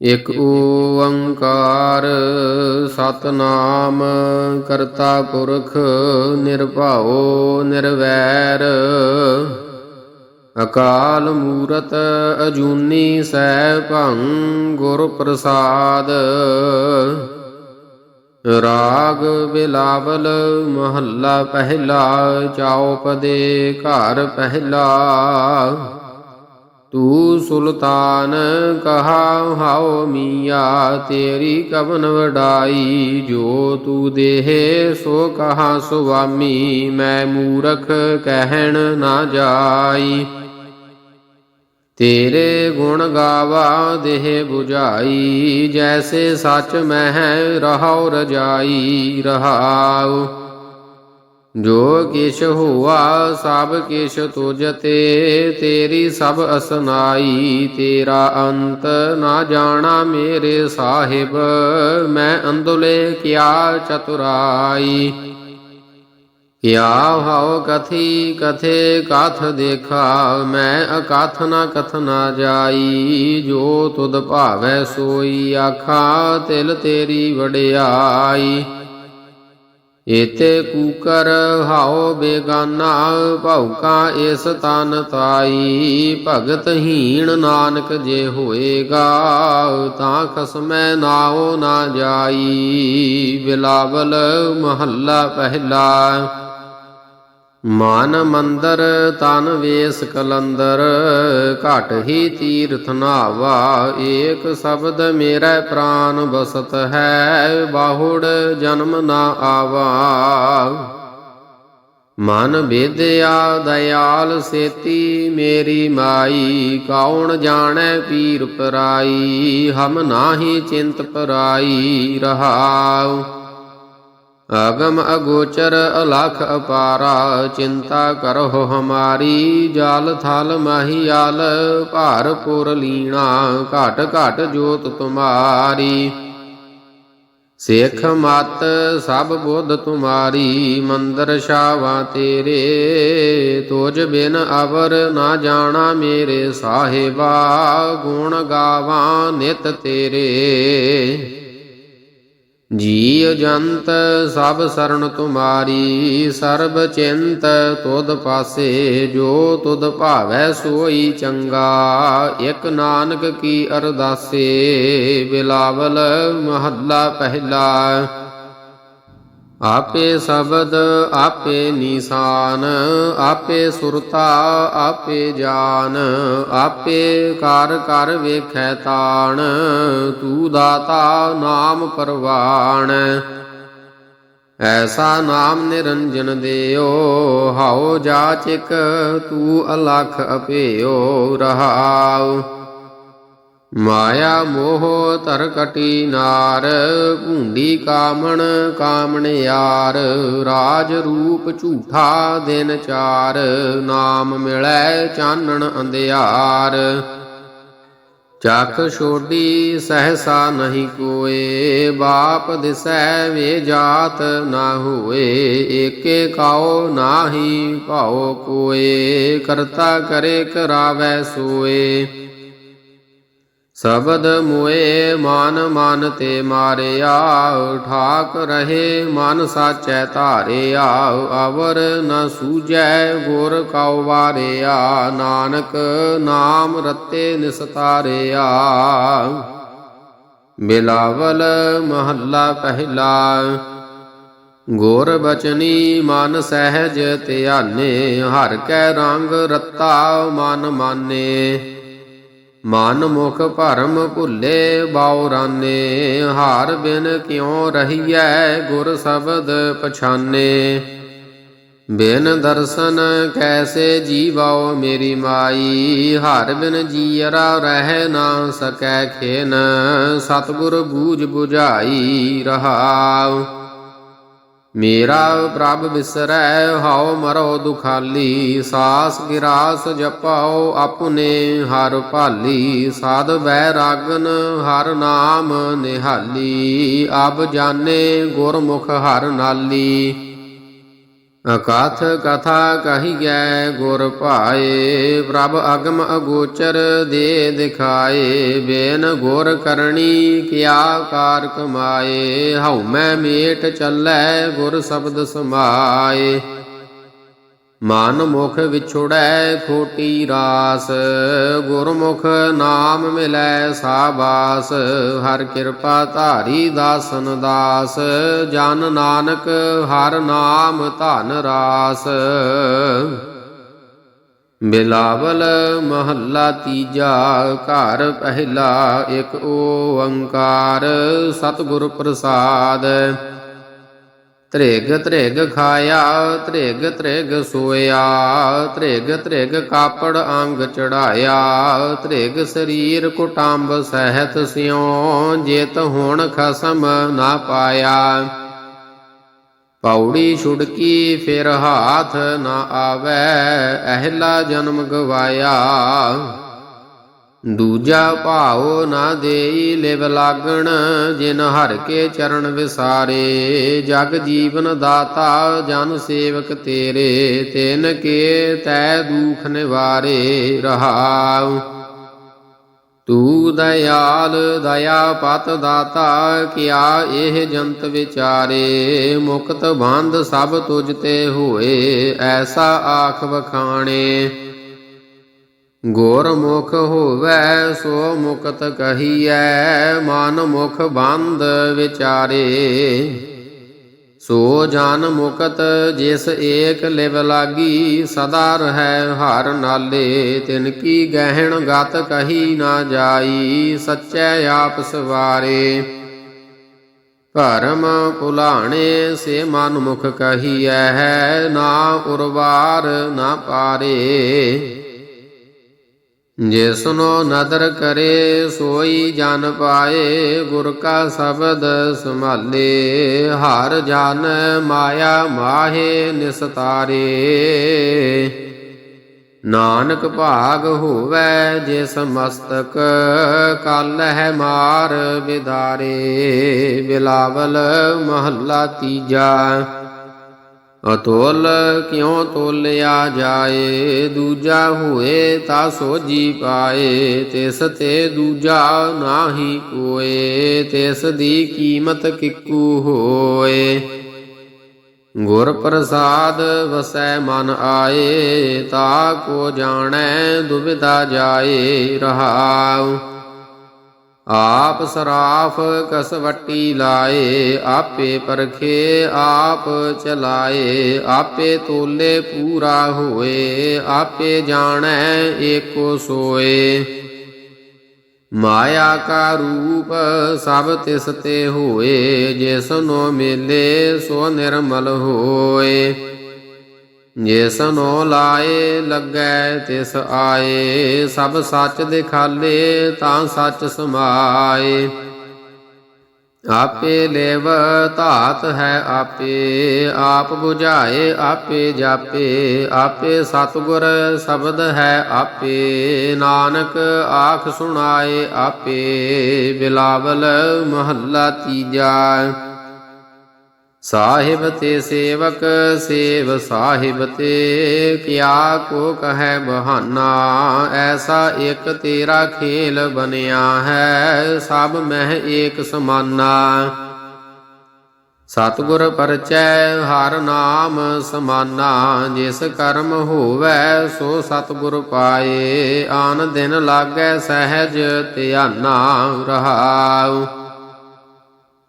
ਇਕ ਓੰਕਾਰ ਸਤਨਾਮ, ਕਰਤਾ ਪੁਰਖ ਨਿਰਭਉ ਨਿਰਵੈਰ। ਅਕਾਲ ਮੂਰਤ ਅਜੂਨੀ ਸੈਭੰ ਗੁਰ ਪ੍ਰਸਾਦ। ਰਾਗ ਬਿਲਾਵਲ ਮਹੱਲਾ ਪਹਿਲਾ ਚੌਪਦੇ ਘਰ ਪਹਿਲਾ। ਤੂੰ ਸੁਲਤਾਨ ਕਹਾ, ਹਾਉ ਮੀਆ, ਤੇਰੀ ਕਵਨ ਵਡਾਈ, ਜੋ ਤੂੰ ਦੇਹ, ਸੋ ਕਹਾ, ਸੁਆਮੀ, ਮੈਂ ਮੂਰਖ ਕਹਿਣ ਨਾ ਜਾਈ। ਤੇਰੇ ਗੁਣ ਗਾਵਾ, ਦੇਹ 부ਝਾਈ, ਜੈਸੇ ਸੱਚ ਮਹਿ ਰਹਾਉ ਰਜਾਈ ਰਹਾਉ। ਜੋ ਕਿਛ ਹੋਆ ਸਭ ਕਿਛ ਤੁਜਤੇ ਤੇਰੀ ਸਭ ਅਸਨਾਈ, ਤੇਰਾ ਅੰਤ ਨਾ ਜਾਣਾ ਮੇਰੇ ਸਾਹਿਬ। ਮੈਂ ਅੰਦੁਲੇ ਕਿਆ ਚਤੁਰਾਈ। ਕਿਆ ਹਉ ਕਥੀ ਕਥੇ ਕਥ ਦੇਖਾ, ਮੈਂ ਅਕਥ ਨਾ ਕਥ ਨਾ ਜਾਈ। ਜੋ ਤੁਧ ਭਾਵੈ ਸੋਈ ਆਖਾ, ਤਿਲ ਤੇਰੀ ਵਡਿਆਈ। ਏਤੇ ਕੂਕਰ ਹਾਉ ਬੇਗਾਨਾ ਭੌਕਾ ਇਸ ਤਨ ਤਾਈ। ਭਗਤ ਹੀਣ ਨਾਨਕ ਜੇ ਹੋਏਗਾ, ਤਾਂ ਖਸਮੈ ਨਾਉ ਨਾ ਜਾਈ। ਬਿਲਾਵਲ ਮਹੱਲਾ ਪਹਿਲਾ ਮਨ ਮੰਦਰ ਤਨ ਵੇਸ ਕਲੰਦਰ, ਘਟ ਹੀ ਤੀਰਥ ਨਾਵਾ, ਏਕ ਸ਼ਬਦ ਮੇਰਾ ਪ੍ਰਾਨ ਬਸਤ ਹੈ, ਬਾਹੁੜ ਜਨਮ ਨਾ ਆਵਾ। ਮਨ ਵਿਦਿਆ ਦਇਆਲ ਸੇਤੀ, ਮੇਰੀ ਮਾਈ, ਕੌਣ ਜਾਣੈ ਪੀਰ ਪਰਾਈ, ਹਮ ਨਾਹੀ ਚਿੰਤ ਪਰਾਈ ਰਹਾਉ। ਅਗਮ ਅਗੋਚਰ ਅਲਖ ਅਪਾਰਾ, ਚਿੰਤਾ ਕਰਹੁ ਹਮਾਰੀ, ਜਾਲ ਥਲ ਮਹੀਆਲ ਭਾਰ ਪੁਰ ਲੀਣਾ, ਘਟ ਘਟ ਜੋਤ ਤੁਮਾਰੀ। ਸਿੱਖ ਮਤ ਸਭ ਬੁੱਧ ਤੁਮਾਰੀ, ਮੰਦਰ ਸ਼ਾਵਾ ਤੇਰੇ, ਤੋਜ ਬਿਨ ਅਵਰ ਨਾ ਜਾਣਾ ਮੇਰੇ ਸਾਹਿਬਾ, ਗੁਣ ਗਾਵਾਂ ਨਿਤ ਤੇਰੇ। ਜੀਵ ਜੰਤ ਸਭ ਸਰਣ ਤੁਮਾਰੀ, ਸਰਬ ਚਿੰਤ ਤੁਧ ਪਾਸੇ, ਜੋ ਤੁਧ ਭਾਵੈ ਸੋਈ ਚੰਗਾ, ਇਕ ਨਾਨਕ ਕੀ ਅਰਦਾਸੇ, ਬਿਲਾਵਲ ਮਹੱਲਾ ਪਹਿਲਾ। ਆਪੇ ਸ਼ਬਦ ਆਪੇ ਨਿਸ਼ਾਨ, ਆਪੇ ਸੁਰਤਾ ਆਪੇ ਜਾਨ, ਆਪੇ ਕਰ ਕਰ ਵੇਖੈ ਤਾਣ, ਤੂੰ ਦਾਤਾ ਨਾਮ ਪਰਵਾਣ। ਐਸਾ ਨਾਮ ਨਿਰੰਜਨ ਦਿਓ, ਹਾਉ ਜਾਚਿਕ ਤੂੰ ਅਲਖ ਅਪਿਓ ਰਹਾਉ। ਮਾਇਆ ਮੋਹ ਧਰ ਕਟੀ ਨਾਰ, ਭੂੰਡੀ ਕਾਮਣ ਕਾਮਣ ਯਾਰ, ਰਾਜ ਰੂਪ ਝੂਠਾ ਦਿਨ ਚਾਰ, ਨਾਮ ਮਿਲੈ ਚਾਨਣ ਅੰਧਿਆਰ। ਚੱਕ ਛੋਡੀ ਸਹਸਾ ਨਹੀਂ ਕੋਏ, ਬਾਪ ਦਿਸੈ ਵੇ ਜਾਤ ਨਾ ਹੋਏ, ਏਕੇ ਕਾਉ ਨਾਹੀ ਭਾਉ ਕੋਏ, ਕਰਤਾ ਕਰੇ ਕਰਾਵੈ ਸੋਏ। ਸ਼ਬਦ ਮੋਏ ਮਨ ਮਨ ਤੇ ਮਾਰਿਆ, ਠਾਕ ਰਹੇ ਮਨ ਸਾਚੈ ਧਾਰਿਆ, ਅਵਰ ਨ ਸੂਜੈ ਗੁਰ ਕਉ ਵਾਰਿਆ, ਨਾਨਕ ਨਾਮ ਰਤੇ ਨਿਸਤਾਰਿਆ। ਬਿਲਾਵਲ ਮਹੱਲਾ ਪਹਿਲਾ, ਗੁਰ ਬਚਨੀ ਮਨ ਸਹਿਜ ਧਿਆਨੇ, ਹਰ ਕੈ ਰੰਗ ਰਤਾ ਮਨ ਮਾਨੇ। ਮਨ ਮੁਖ ਭਰਮ ਭੁੱਲੇ ਬਾਉਰਾਨੇ ਹਾਰ ਬਿਨ ਕਿਉ ਰਹੀਐ ਗੁਰ ਸ਼ਬਦ ਪਛਾਨੇ? ਬਿਨ ਦਰਸ਼ਨ ਕੈਸੇ ਜੀਵਾਓ ਮੇਰੀ ਮਾਈ, ਹਰ ਬਿਨ ਜੀਅਰਾ ਰਹਿ ਨਾ ਸਕੈ ਖੇਨ, ਸਤਿਗੁਰ ਬੂਝ 부ਝਾਈ ਰਹਾਉ। ਮੇਰਾ ਪ੍ਰਭ ਵਿਸਰੈ ਹਉ ਮਰੋ ਦੁਖਾਲੀ, ਸਾਸ ਗਿਰਾਸ ਜਪਾਓ ਆਪਣੇ ਹਰ ਭਾਲੀ ਸਾਧ ਬੈ ਰਾਗਨ ਹਰ ਨਾਮ ਨਿਹਾਲੀ, ਅਬ ਜਾਣੇ ਗੁਰਮੁਖ ਹਰ ਨਾਲੀ। ਅਕਥ ਕਥਾ ਕਹੀਐ ਗੁਰ ਭਾਏ, ਪ੍ਰਭ ਅਗਮ ਅਗੋਚਰ ਦੇ ਦਿਖਾਏ, ਬੇਨ ਗੁਰ ਕਰਨੀ ਕਿਆ ਕਾਰ ਕਮਾਏ ਹਉ ਮੈਂ ਮੇਟ ਚੱਲੈ, ਗੁਰ ਸ਼ਬਦ ਸਮਾਏ। ਮਨ ਮੁਖ ਵਿਛੁੜੈ ਖੋਟੀ ਰਾਸ, ਗੁਰਮੁਖ ਨਾਮ ਮਿਲੈ ਸਾਬਾਸ, ਹਰ ਕਿਰਪਾ ਧਾਰੀ ਦਾਸਨ ਦਾਸ, ਜਨ ਨਾਨਕ ਹਰ ਨਾਮ ਧਨ ਰਾਸ। ਬਿਲਾਵਲ ਮਹੱਲਾ ਤੀਜਾ, ਘਰ ਪਹਿਲਾ ਇੱਕ ਓੰਕਾਰ, ਸਤਿਗੁਰ ਪ੍ਰਸਾਦ। ਤ੍ਰਿਗ ਤ੍ਰਿਗ ਖਾਇਆ, ਤ੍ਰਿਗ ਤ੍ਰਿਗ ਸੋਇਆ, ਤ੍ਰਿਗ ਤ੍ਰਿਗ ਕਾਪੜ ਅੰਗ ਚੜਾਇਆ, ਤ੍ਰਿਗ ਸਰੀਰ ਕੁਟੰਬ ਸਹਿਤ ਸਿਉ, ਜੇਤ ਹੁਣ ਖਸਮ ਨਾ ਪਾਇਆ। ਪੌੜੀ ਛੁੜਕੀ ਫਿਰ ਹਾਥ ਨਾ ਆਵੈ, ਅਹਿਲਾ ਜਨਮ ਗਵਾਇਆ। ਦੂਜਾ ਭਾਉ ਨਾ ਦੇਈ ਲਿਵ ਲਾਗਣ, ਜਿਨ ਹਰ ਕੇ ਚਰਨ ਵਿਸਾਰੇ। ਜਗ ਜੀਵਨ ਦਾਤਾ, ਜਨ ਸੇਵਕ ਤੇਰੇ, ਤਿਨ ਕੇ ਤੈ ਦੁਖ ਨਿਵਾਰੇ ਰਹਾਉ। ਤੂ ਦਇਆਲ ਦਇਆ ਪਤ ਦਾਤਾ, ਕਿਆ ਇਹ ਜੰਤ ਵਿਚਾਰੇ। ਮੁਕਤ ਬੰਦ ਸਭ ਤੁਜ ਤੇ ਹੋਏ, ਐਸਾ ਆਖ ਵਖਾਣੇ। ਗੁਰਮੁਖ ਹੋਵੈ ਸੋ ਮੁਕਤ ਕਹੀਐ, ਮਨ ਮੁਖ ਬੰਦ ਵਿਚਾਰੇ। ਸੋ ਜਨ ਮੁਕਤ ਜਿਸ ਏਕ ਲਿਵ ਲਾਗੀ, ਸਦਾ ਰਹੈ ਹਰ ਨਾਲੇ। ਤਿਨ ਕੀ ਗਹਿਣ ਗਤ ਕਹੀ ਨਾ ਜਾਈ, ਸੱਚੈ ਆਪ ਸਵਾਰੇ। ਭਰਮ ਭੁਲਾਣੇ ਸੇ ਮਨ ਮੁਖ ਕਹੀਐ, ਨਾ ਉਰਵਾਰ ਨਾ ਪਾਰੇ। ਜਿਸਨੋ ਨਦਰ ਕਰੇ, ਸੋਈ ਜਨ ਪਾਏ, ਗੁਰ ਕਾ ਸ਼ਬਦ ਸੰਭਾਲੇ। ਹਰ ਜਨ ਮਾਇਆ ਮਾਹੇ ਨਿਸਤਾਰੇ। ਨਾਨਕ ਭਾਗ ਹੋਵੇ ਜਿਸ ਮਸਤਕ, ਕਲ ਹੈ ਮਾਰ ਵਿਦਾਰੇ। ਬਿਲਾਵਲ ਮਹੱਲਾ ਤੀਜਾ। ਅਤੋਲ ਕਿਉ ਤੋਲਿਆ ਜਾਏ? ਦੂਜਾ ਹੋਏ ਤਾ ਸੋਜੀ ਪਾਏ। ਤਿਸ ਤੇ ਦੂਜਾ ਨਾਹੀ ਕੋਏ। ਤਿਸ ਦੀ ਕੀਮਤ ਕਿੱਕੂ ਹੋਏ। ਗੁਰ ਪ੍ਰਸਾਦ ਵਸੈ ਮਨ ਆਏ। ਤਾ ਕੋ ਜਾਣੈ ਦੁਬਿਧਾ ਜਾਏ ਰਹਾਉ। ਆਪ ਸਰਾਫ ਕਸਵੱਟੀ ਲਾਏ, ਆਪੇ ਪਰਖੇ, ਆਪ ਚਲਾਏ, ਆਪੇ ਤੋਲੇ ਪੂਰਾ ਹੋਏ, ਆਪੇ ਜਾਣੈ ਏਕੋ ਸੋਏ। ਮਾਇਆ ਕਾ ਰੂਪ ਸਭ ਤਿਸ ਤੇ ਹੋਏ ਜਿਸਨੋ ਮਿਲੇ ਸੋ ਨਿਰਮਲ ਹੋਏ। ਜਿਸ ਜਿਸਨੋ ਲਾਏ ਲੱਗੈ, ਤਿਸ ਆਏ, ਸਭ ਸੱਚ ਦਿਖਾਲੇ ਤਾਂ ਸੱਚ ਸਮਾਏ। ਆਪੇ ਲੇਵ ਧਾਤ ਹੈ ਆਪੇ, ਆਪ 부ਝਾਏ ਆਪੇ ਜਾਪੇ, ਆਪੇ ਸਤਿਗੁਰ ਸ਼ਬਦ ਹੈ ਆਪੇ। ਨਾਨਕ ਆਖ ਸੁਣਾਏ, ਆਪੇ ਬਿਲਾਵਲ ਮਹੱਲਾ ਤੀਜਾ। ਸਾਹਿਬ ਤੇ ਸੇਵਕ, ਸੇਵ ਸਾਹਿਬ ਤੇ ਕਿਆ ਕੋ ਕਹੈ ਬਹਾਨਾ, ਐਸਾ ਇੱਕ ਤੇਰਾ ਖੇਲ ਬਨਿਆ ਹੈ, ਸਭ ਮਹਿ ਏਕ ਸਮਾਨਾ। ਸਤਿਗੁਰ ਪਰਚੈ ਹਰ ਨਾਮ ਸਮਾਨਾ, ਜਿਸ ਕਰਮ ਹੋਵੈ ਸੋ ਸਤਿਗੁਰ ਪਾਏ, ਆਨ ਦਿਨ ਲਾਗੈ ਸਹਿਜ ਧਿਆਨਾ ਰਹਾਉ।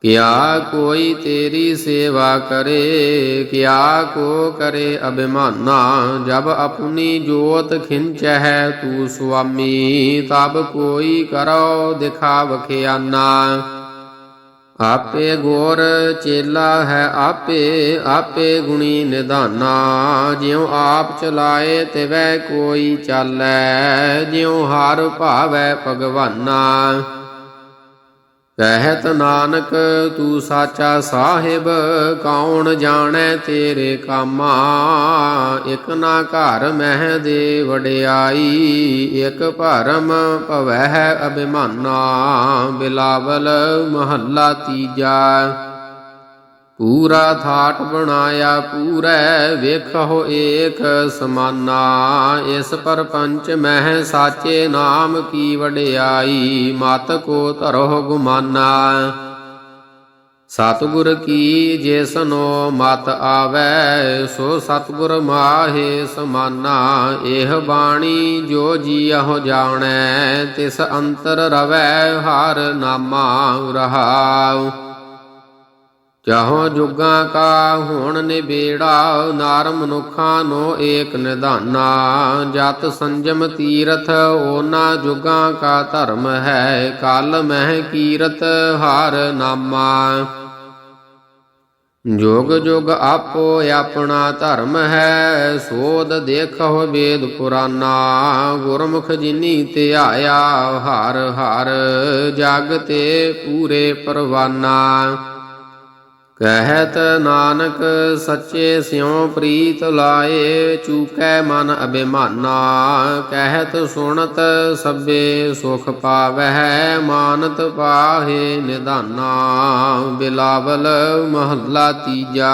ਕਿਆ ਕੋਈ ਤੇਰੀ ਸੇਵਾ ਕਰੇ, ਕਿਆ ਕੋ ਕਰੇ ਅਭਿਮਾਨਾ, ਜਬ ਆਪਣੀ ਜੋਤ ਖਿੰਚੈ ਤੂ ਸੁਆਮੀ, ਤਬ ਕੋਈ ਕਰੋ ਦਿਖਾਵ ਖਿਆਨਾ। ਆਪੇ ਗੋਰ ਚੇਲਾ ਹੈ ਆਪੇ ਆਪੇ ਗੁਣੀ ਨਿਧਾਨਾ, ਜਿਉ ਆਪ ਚਲਾਏ ਤਿਵੈ ਕੋਈ ਚਾਲੈ, ਜਿਉ ਹਰ ਭਾਵੈ ਭਗਵਾਨਾ। ਕਹਿਤ ਨਾਨਕ, ਤੂੰ ਸਾਚਾ ਸਾਹਿਬ, ਕੌਣ ਜਾਣੈ ਤੇਰੇ ਕਾਮਾ? ਇਕ ਨਾ ਘਰ ਮਹਿ ਦੇ ਵਡਿਆਈ, ਇਕ ਭਰਮ ਭਵਹਿ ਅਭਿਮਾਨਾ। ਬਿਲਾਵਲ ਮਹੱਲਾ ਤੀਜਾ। ਪੂਰਾ ਥਾਟ ਬਣਾਇਆ, ਪੂਰੈ ਵੇਖੋ ਏਕ ਸਮਾਨਾ। ਇਸ ਪਰਪੰਚ ਮਹਿ ਸਾਚੇ ਨਾਮ ਕੀ ਵਡਿਆਈ, ਮਤ ਕੋ ਧਰੋ ਗੁਮਾਨਾ। ਸਤਿਗੁਰ ਕੀ ਜਿਸਨੋ ਮਤ ਆਵੈ, ਸੋ ਸਤਿਗੁਰ ਮਾਹੇ ਸਮਾਨਾ। ਇਹ ਬਾਣੀ ਜੋ ਜੀਉ ਜਾਣੈ, ਤਿਸ ਅੰਤਰ ਰਵੈ, ਹਰ ਨਾਮਾ ਰਹਾਉ। ਚਾਹੋ ਜੁਗਾਂ ਕਾ ਹੁਣ ਨਿਬੇੜਾ ਨਾਰ ਮਨੁੱਖਾਂ ਨੋ ਏਕ ਨਿਧਾਨਾ। ਜਤ ਸੰਜਮ ਤੀਰਥ, ਓਨਾ ਜੁਗਾਂ ਕਾ ਧਰਮ ਹੈ, ਕਲ ਮਹਿ ਕੀਰਤ ਹਰ ਨਾਮਾ। ਜੋਗ ਜੁਗ ਆਪੋ ਆਪਣਾ ਧਰਮ ਹੈ, ਸੋਧ ਦੇਖੋ ਵੇਦ ਪੁਰਾਨਾ। ਗੁਰਮੁਖ ਜਿਨੀ ਧਿਆਇਆ, ਹਰ ਹਰ ਜਗ ਤੇ ਪੂਰੇ ਪਰਵਾਨਾ। ਕਹਿਤ ਨਾਨਕ ਸੱਚੇ ਸਿਉ ਪ੍ਰੀਤ ਲਾਏ, ਚੂਕੈ ਮਨ ਅਭਿਮਾਨਾ। ਕਹਿਤ ਸੁਣਤ ਸਭੇ ਸੁਖ ਪਾਵਹਿ, ਮਾਨਤ ਪਾਹੇ ਨਿਦਾਨਾ। ਬਿਲਾਵਲ ਮਹੱਲਾ ਤੀਜਾ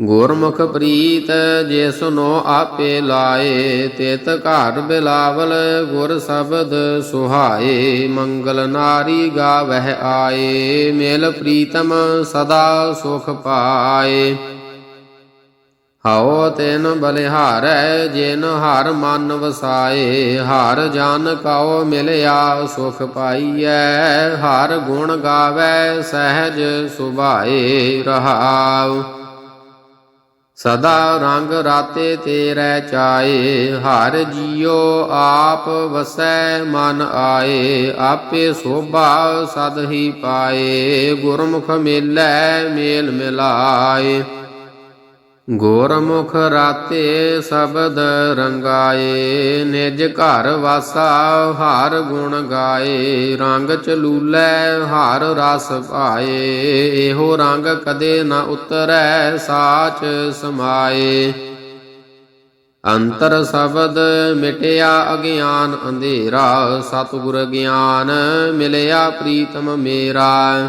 ਗੁਰਮੁਖ ਪ੍ਰੀਤ ਜਿਸਨੋ ਆਪੇ ਲਾਏ, ਤਿਤ ਘਰ ਬਿਲਾਵਲ ਗੁਰ ਸ਼ਬਦ ਸੁਹਾਏ, ਮੰਗਲ ਨਾਰੀ ਗਾਵਹਿ ਆਏ, ਮਿਲ ਪ੍ਰੀਤਮ ਸਦਾ ਸੁਖ ਪਾਏ। ਹਉ ਤੈਨ ਬਲਿਹਾਰੈ, ਜਿਨ ਹਰ ਮਨ ਵਸਾਏ, ਹਰ ਜਨ ਕਉ ਮਿਲਿਆ ਸੁਖ ਪਾਈਐ, ਹਰ ਗੁਣ ਗਾਵੈ ਸਹਿਜ ਸੁਭਾਏ ਰਹਾਉ। ਸਦਾ ਰੰਗ ਰਾਤੇ ਤੇਰੇ ਚਾਏ, ਹਰ ਜੀਉ ਆਪ ਵਸੈ ਮਨ ਆਏ, ਆਪੇ ਸੋਭਾ ਸਦ ਹੀ ਪਾਏ, ਗੁਰਮੁਖ ਮੇਲੈ ਮੇਲ ਮਿਲਾਏ। ਗੁਰਮੁਖ ਰਾਤੇ ਸ਼ਬਦ ਰੰਗਾਏ, ਨਿਜ ਘਰ ਵਾਸਾ ਹਰ ਗੁਣ ਗਾਏ, ਰੰਗ ਚਲੂਲੇ ਹਰ ਰਸ ਪਾਏ, ਇਹੋ ਰੰਗ ਕਦੇ ਨਾ ਉਤਰੈ, ਸਾਚ ਸਮਾਏ। ਅੰਤਰ ਸ਼ਬਦ ਮਿਟਿਆ ਅਗਿਆਨ ਅੰਧੇਰਾ, ਸਤਿਗੁਰ ਗਿਆਨ ਮਿਲਿਆ ਪ੍ਰੀਤਮ ਮੇਰਾ।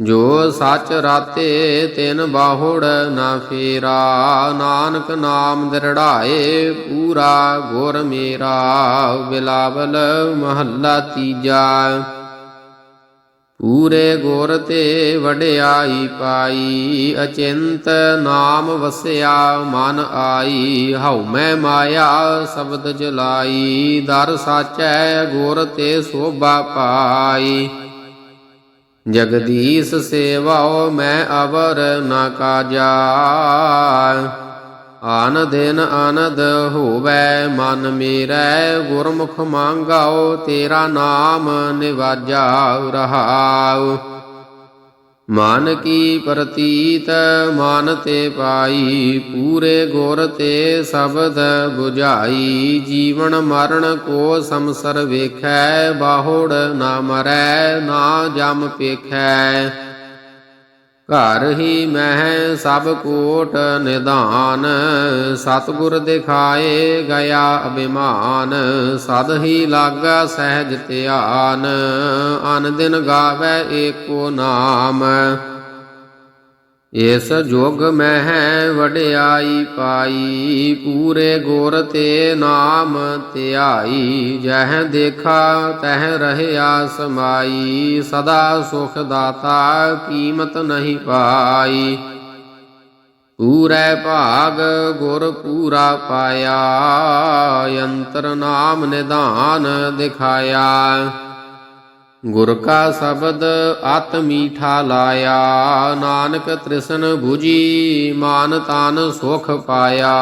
ਜੋ ਸੱਚ ਰਾਤੇ ਤਿਨ ਬਾਹੁੜ ਨਾ ਫੇਰਾ, ਨਾਨਕ ਨਾਮ ਦਰੜਾਏ ਪੂਰਾ ਗੁਰ ਮੇਰਾ, ਬਿਲਾਵਲ ਮਹੱਲਾ ਤੀਜਾ। ਪੂਰੇ ਗੁਰ ਤੇ ਵਡਿਆਈ ਪਾਈ, ਅਚਿੰਤ ਨਾਮ ਵਸਿਆ, ਮਨ ਆਈ, ਹਉ ਮੈਂ ਮਾਇਆ ਸ਼ਬਦ ਜਲਾਈ, ਦਰ ਸਾਚੈ ਗੁਰ ਤੇ ਸੋਭਾ ਪਾਈ। ਜਗਦੀਸ਼ ਸੇਵਾਓ, ਮੈਂ ਅਵਰ ਨਾ ਕਾਜਾ। ਆਨ ਦਿਨ ਆਨੰਦ ਹੋਵੇ, ਮਨ ਮੇਰੈ, ਗੁਰਮੁਖ ਮੰਗਾਓ, ਤੇਰਾ ਨਾਮ ਨਿਵਾਜਾ ਰਹਾਉ। ਮਨ ਕੀ ਪ੍ਰਤੀਤ ਮਨ ਤੇ ਪਾਈ, ਪੂਰੇ ਗੁਰ ਤੇ ਸ਼ਬਦ 부ਝਾਈ ਜੀਵਨ ਮਰਨ ਕੋ ਸੰਸਰ ਵੇਖੈ, ਬਾਹੁੜ ਨਾ ਮਰੈ, ਨਾ ਜਮ ਪੇਖੈ। ਘਰ ਹੀ ਮਹਿ ਸਭ ਕੋਟ ਨਿਧਾਨ, ਸਤਿਗੁਰ ਦਿਖਾਏ ਗਿਆ ਅਭਿਮਾਨ, ਸਦ ਹੀ ਲਾਗਾ ਸਹਿਜ ਧਿਆਨ, ਅਨ ਦਿਨ ਗਾਵੇ ਏਕੋ ਨਾਮ। ਇਸ ਜੋਗ ਮਹਿ ਵਡਿਆਈ ਪਾਈ, ਪੂਰੇ ਗੁਰ ਤੇ ਨਾਮ ਧਿਆਈ, ਜਹ ਦੇਖਾ ਤਹ ਰਹਿਆ ਸਮਾਈ, ਸਦਾ ਸੁਖ ਦਾਤਾ ਕੀਮਤ ਨਹੀਂ ਪਾਈ। ਪੂਰੇ ਭਾਗ ਗੁਰ ਪੂਰਾ ਪਾਇਆ, ਅੰਤਰ ਨਾਮ ਨਿਧਾਨ ਦਿਖਾਇਆ। ਗੁਰ ਕਾ ਸ਼ਬਦ ਅਤ ਮੀਠਾ ਲਾਇਆ ਨਾਨਕ ਤ੍ਰਿਸ਼ਨ 부ਜੀ ਮਾਨ ਤਾਨ ਸੁਖ ਪਾਇਆ।